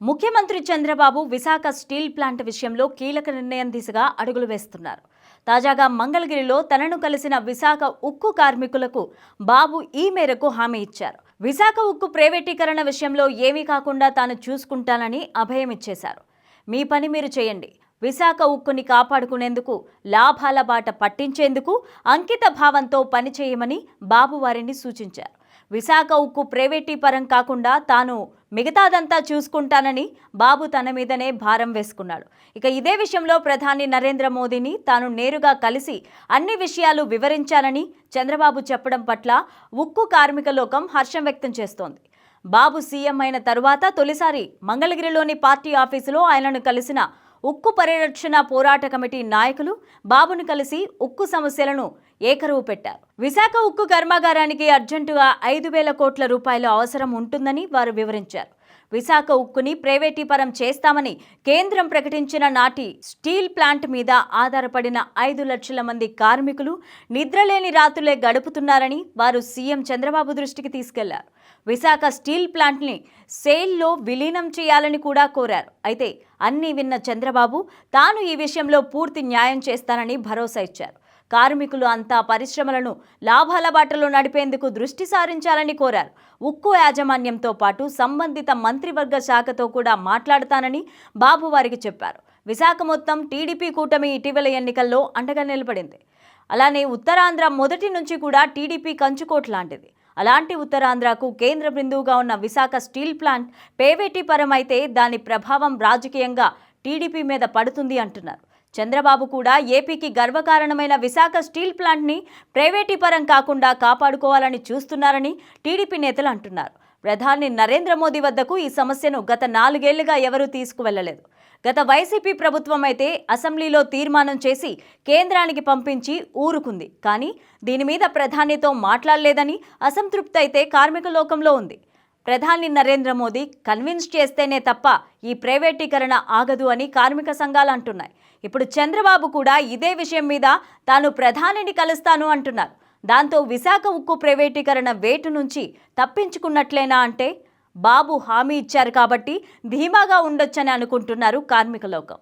ముఖ్యమంత్రి Chandrababu Visakha steel plant విషయంలో కీలక నిర్ణయం దిశగా అడుగులు వేస్తున్నారు. తాజాగా మంగళగిరిలో తనను కలిసిన విశాఖ ఉక్కు కార్మికులకు బాబు ఈ మేరకు హామీ ఇచ్చారు. విశాఖ ఉక్కు ప్రైవేటీకరణ విషయంలో ఏమీ కాకుండా తాను చూసుకుంటానని అభయం ఇచ్చేశారు. మీ పని మీరు చేయండి. విశాఖ ఉక్కుని కాపాడుకునేందుకు లాభాల బాట పట్టించేందుకు అంకిత భావంతో పనిచేయమని బాబు వారిని సూచించారు. విశాఖ ఉక్కు ప్రైవేటీపరం కాకుండా తాను మిగతాదంతా చూసుకుంటానని బాబు తన మీదనే భారం వేసుకున్నాడు. ఇక ఇదే విషయంలో ప్రధాని నరేంద్ర మోదీని తాను నేరుగా కలిసి అన్ని విషయాలు వివరించానని చంద్రబాబు చెప్పడం పట్ల ఉక్కు కార్మిక లోకం హర్షం వ్యక్తం చేస్తోంది. బాబు సీఎం అయిన తరువాత తొలిసారి మంగళగిరిలోని పార్టీ ఆఫీసులో ఆయనను కలిసిన ఉక్కు పరిరక్షణ పోరాట కమిటీ నాయకులు బాబును కలిసి ఉక్కు సమస్యలను ఏకరువు పెట్టారు. విశాఖ ఉక్కు కర్మాగారానికి అర్జెంటుగా ఐదు వేల కోట్ల రూపాయల అవసరం ఉంటుందని వారు వివరించారు. విశాఖ ఉక్కుని ప్రైవేటీపరం చేస్తామని కేంద్రం ప్రకటించిన నాటి స్టీల్ ప్లాంట్ మీద ఆధారపడిన ఐదు లక్షల మంది కార్మికులు నిద్రలేని రాత్రులే గడుపుతున్నారని వారు సీఎం చంద్రబాబు దృష్టికి తీసుకెళ్ళారు. విశాఖ స్టీల్ ప్లాంట్ని సేల్లో విలీనం చేయాలని కూడా కోరారు. అయితే అన్నీ విన్న చంద్రబాబు తాను ఈ విషయంలో పూర్తి న్యాయం చేస్తానని భరోసా ఇచ్చారు. కార్మికులు అంతా పరిశ్రమలను లాభాల బాటలో నడిపేందుకు దృష్టి సారించాలని కోరారు. ఉక్కు యాజమాన్యంతో పాటు సంబంధిత మంత్రివర్గ శాఖతో కూడా మాట్లాడతానని బాబు వారికి చెప్పారు. విశాఖ మొత్తం టీడీపీ కూటమి ఇటీవల ఎన్నికల్లో అండగా నిలబడింది. అలానే ఉత్తరాంధ్ర మొదటి నుంచి కూడా టీడీపీ కంచుకోట్ లాంటిది. అలాంటి ఉత్తరాంధ్రకు కేంద్ర బిందువుగా ఉన్న విశాఖ స్టీల్ ప్లాంట్ పేవేటీపరం అయితే దాని ప్రభావం రాజకీయంగా టీడీపీ మీద పడుతుంది అంటున్నారు. చంద్రబాబు కూడా ఏపీకి గర్వకారణమైన విశాఖ స్టీల్ ప్లాంట్ని ప్రైవేటీపరం కాకుండా కాపాడుకోవాలని చూస్తున్నారని టీడీపీ నేతలు అంటున్నారు. ప్రధాని నరేంద్ర మోదీ వద్దకు ఈ సమస్యను గత నాలుగేళ్ళుగా ఎవరూ తీసుకువెళ్ళలేదు. గత వైసీపీ ప్రభుత్వం అయితే అసెంబ్లీలో తీర్మానం చేసి కేంద్రానికి పంపించి ఊరుకుంది. కానీ దీని మీద ప్రధానితో మాట్లాడలేదని అసంతృప్తి అయితే కార్మిక లోకంలో ఉంది. ప్రధాని నరేంద్ర మోదీ కన్విన్స్ చేస్తేనే తప్ప ఈ ప్రైవేటీకరణ ఆగదు అని కార్మిక సంఘాలు అంటున్నాయి. ఇప్పుడు చంద్రబాబు కూడా ఇదే విషయం మీద తాను ప్రధానిని కలుస్తాను అంటున్నారు. దాంతో విశాఖ ఉక్కు ప్రైవేటీకరణ వేటు నుంచి తప్పించుకున్నట్లేనా అంటే బాబు హామీ ఇచ్చారు కాబట్టి ధీమాగా ఉండొచ్చని అనుకుంటున్నారు కార్మిక లోకం.